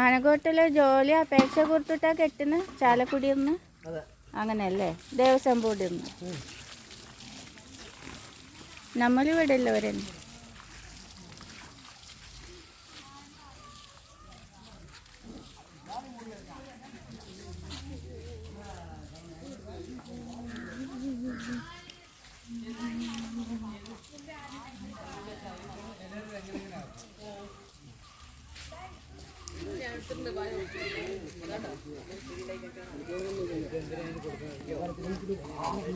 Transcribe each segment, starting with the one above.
ആനക്കോട്ടിലെ ജോലി അപേക്ഷ കൊടുത്തിട്ടാ കെട്ടുന്ന? ചാലക്കുടിന്ന്? അതെ. അങ്ങനെയല്ലേ? ദേവസ്വം ബോർഡിൽ നിന്ന് നമ്മളിവിടെ ഉള്ളവരെന്നെ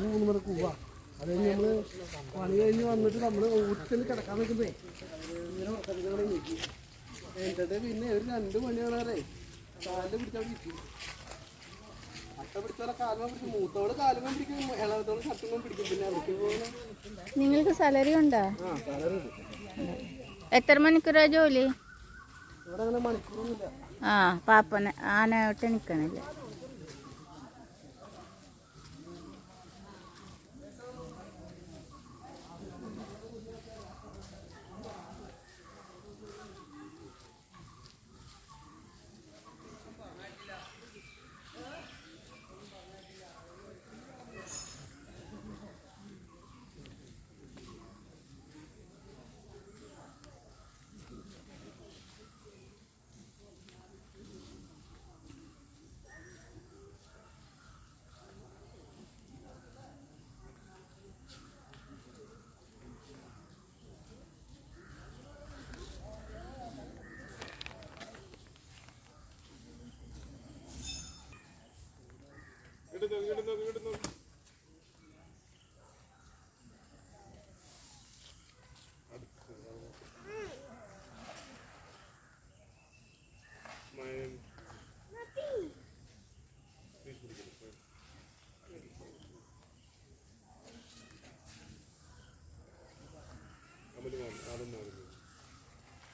മൂന്ന് മണിക്ക് പോവാ അത് കഴിഞ്ഞ് നമ്മൾ പണി കഴിഞ്ഞ് വന്നിട്ട് നമ്മൾ ഊട്ടിൽ കിടക്കാൻ നിൽക്കുമ്പേ ഇങ്ങനെ എന്നിട്ട് പിന്നെ ഒരു രണ്ട് മണിയാണേ കാലിൽ പിടിച്ചാൽ ഇരിക്കും നിങ്ങൾക്ക് സാലറി ഉണ്ടോ. എത്ര മണിക്കൂറാ ജോലി? ഇവിടെ അങ്ങനെ ആന ആ പാപ്പന ആനയോട്ട്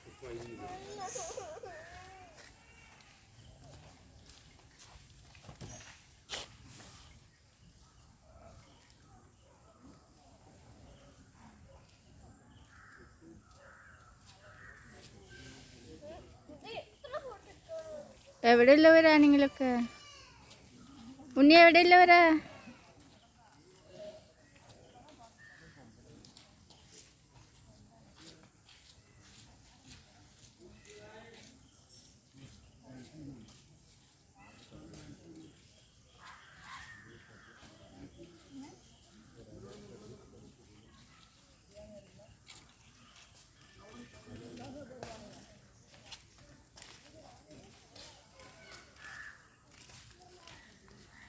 ഇപ്പൊ എവിടെ ഉള്ളവരാ നിങ്ങളൊക്കെ? ഉണ്ണി എവിടെ ഉള്ളവരാ